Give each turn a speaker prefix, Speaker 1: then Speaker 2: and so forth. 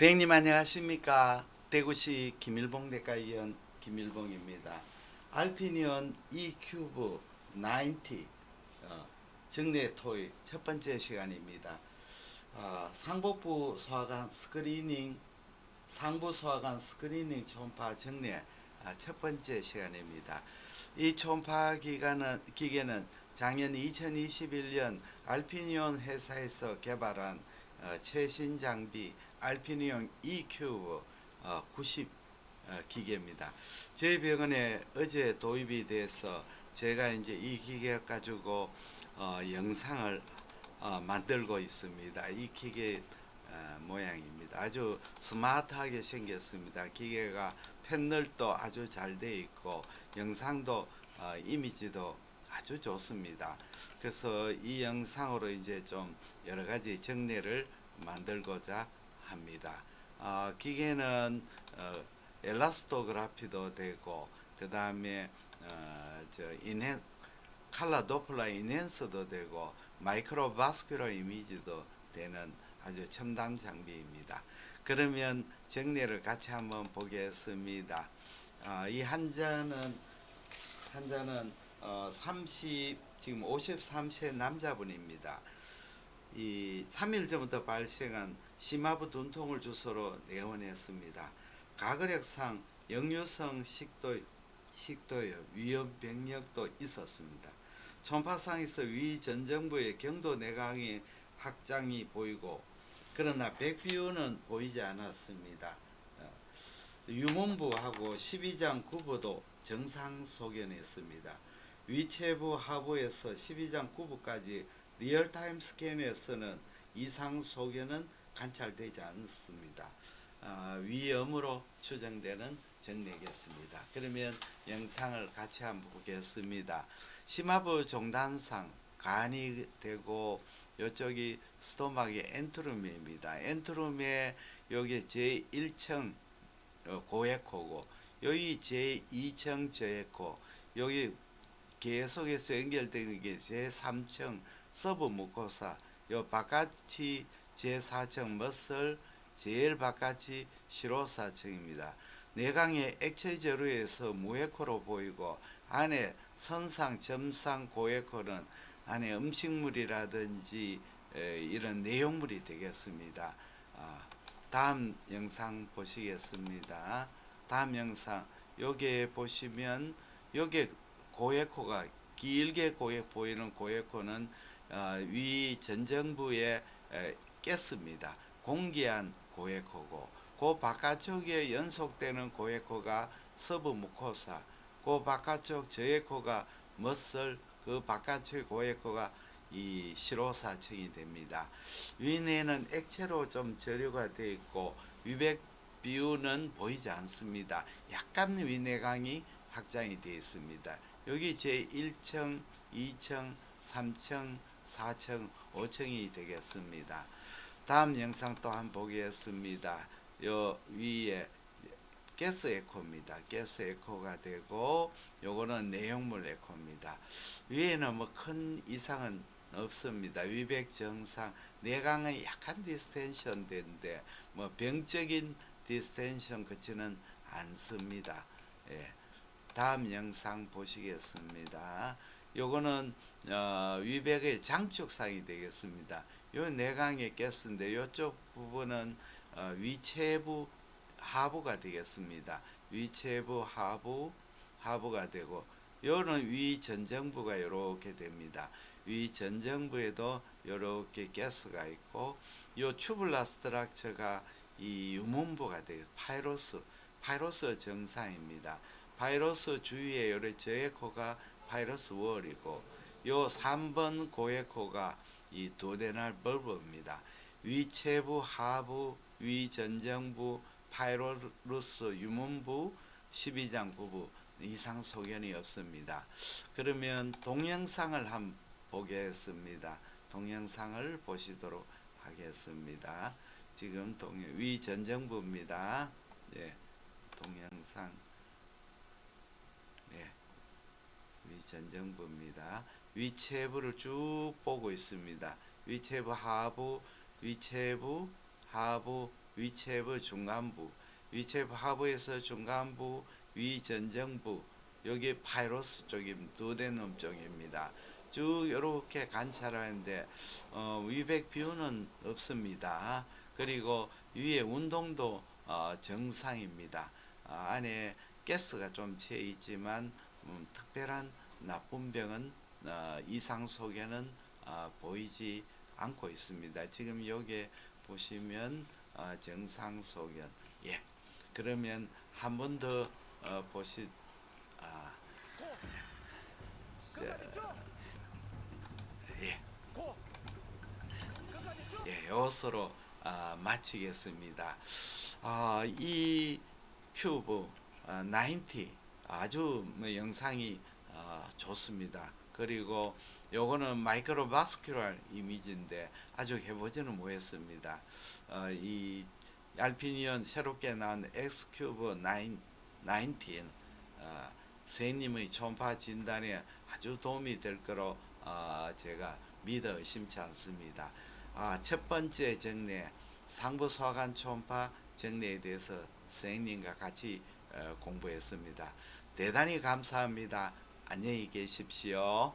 Speaker 1: 선생님 안녕하십니까? 대구시 김일봉내과의원 김일봉입니다. 알피니온 E 큐브 90 어, 정례 토의 첫 번째 시간입니다. 아, 상복부 소화관 스크리닝 상부 소화관 스크리닝 초음파 정례 아, 첫 번째 시간입니다. 이 초음파 기간은 기계는 작년 2021년 알피니온 회사에서 개발한 어, 최신 장비 알피니온 EQ 어, 90 어, 기계입니다. 저희 병원에 어제 도입이 돼서 제가 이제 이 기계 가지고 어, 영상을 어, 만들고 있습니다. 이 기계 어, 모양입니다. 아주 스마트하게 생겼습니다. 기계가 패널도 아주 잘 돼 있고 영상도 어, 이미지도 아주 좋습니다. 그래서 이 영상으로 이제 좀 여러 가지 정례를 만들고자 합니다. 어, 기계는 어, 엘라스토그라피도 되고 그 다음에 어, 저 인행 칼라 도플라 인핸서도 되고 마이크로바스큘러 이미지도 되는 아주 첨단 장비입니다. 그러면 정례를 같이 한번 보겠습니다. 어, 이 환자는 환자는 어, 30 지금 53세 남자분입니다. 이 3일 전부터 발생한 심하부 dun통을 주소로 내원했습니다. 가거력상 역류성 식도 식도염 위험 병력도 있었습니다. 초음파상에서 위 전 정부의 경도 내강의 확장이 보이고 그러나 백비율은 보이지 않았습니다. 어, 유문부하고 12장 구부도 정상 소견했습니다. 위체부 하부에서 12장 구부까지 리얼타임 스캔에서는 이상 소견은 관찰되지 않습니다. 아, 위험으로 추정되는 정례겠습니다. 그러면 영상을 같이 한번 보겠습니다. 심하부 종단상 간이 되고 이쪽이 스토막의 엔트루미입니다. 엔트루미의 여기 제1층 어, 고에코고 여기 제2층 저에코 여기 계속해서 연결되는 게 제3층 서브 무코사 요 바깥이 제4층 머슬 제일 바깥이 시로사층입니다. 내강의 액체 저루에서 무에코로 보이고 안에 선상, 점상, 고에코는 안에 음식물이라든지 에, 이런 내용물이 되겠습니다. 아, 다음 영상 보시겠습니다. 다음 영상 여기에 보시면 여기 고에코가 길게 고에 보이는 고에코는 어, 위 전정부에 에, 깼습니다. 공기한 고에코고 그 바깥쪽에 연속되는 고에코가 서브 무코사 그 바깥쪽 저에코가 머슬 그 바깥쪽 고에코가 이 시로사층이 됩니다. 위내는 액체로 좀 저류가 되어 있고 위백 비율은 보이지 않습니다. 약간 위내강이 확장이 되어 있습니다. 여기 제 1층, 2층, 3층, 4층, 5층이 되겠습니다. 다음 영상 또 한번 보겠습니다. 요 위에 가스 에코입니다. 가스 에코가 되고 요거는 내용물 에코입니다. 위에는 뭐 큰 이상은 없습니다. 위백 정상 내강은 약간 디스텐션 된데 뭐 병적인 디스텐션 그치는 않습니다. 예. 다음 영상 보시겠습니다. 요거는 어, 위백의 장축상이 되겠습니다. 요 내강의 가스인데 요쪽 부분은 어, 위체부 하부가 되겠습니다. 위체부 하부 하부가 되고 요는 위 전정부가 이렇게 됩니다. 위 전정부에도 이렇게 가스가 있고 요 튜블라 스트럭처가 이 유문부가 돼요. 파이로스 파이로스 정상입니다. 파이로스 주위에 요래 저에코가 파이로스 월이고 요 3번 고에코가 이 도데날 벌브입니다. 위체부 하부 위전정부 파이로루스 유문부 12장 부부 이상 소견이 없습니다. 그러면 동영상을 한번 보겠습니다. 동영상을 보시도록 하겠습니다. 지금 동 위 전정부입니다. 예, 동영상 예, 위 전정부입니다. 위체부를 쭉 보고 있습니다. 위체부 하부, 위체부, 하부, 위체부 중간부, 위체부 하부에서 중간부, 위전정부, 여기 파이로스 쪽이 두대놈 쪽입니다. 쭉 이렇게 관찰하는데 어, 위백 비율은 없습니다. 그리고 위에 운동도 어, 정상입니다. 아, 안에 가스가 좀 채 있지만 음, 특별한 나쁜 병은 어, 이상 속에는 어, 보이지 않고 있습니다. 지금 여기 보시면 어, 정상 소견. 예. 그러면 한 번더 어, 보시. 아,
Speaker 2: 쭉.
Speaker 1: 예. 예, 이것으로 아, 마치겠습니다. 아, 이 큐브 아, 90 아주 뭐 영상이 아, 좋습니다. 그리고 요거는 마이크로바스큘러 이미지인데 아주 해보지는 못했습니다. 어, 이 알피니언 새롭게 나온 X 큐브 9 19 어, 선생님의 초음파 진단에 아주 도움이 될 거로 어, 제가 믿어 의심치 않습니다. 아, 첫 번째 정례 상부 소관 초음파 정례에 대해서 선생님과 같이 어, 공부했습니다. 대단히 감사합니다. 안녕히 계십시오.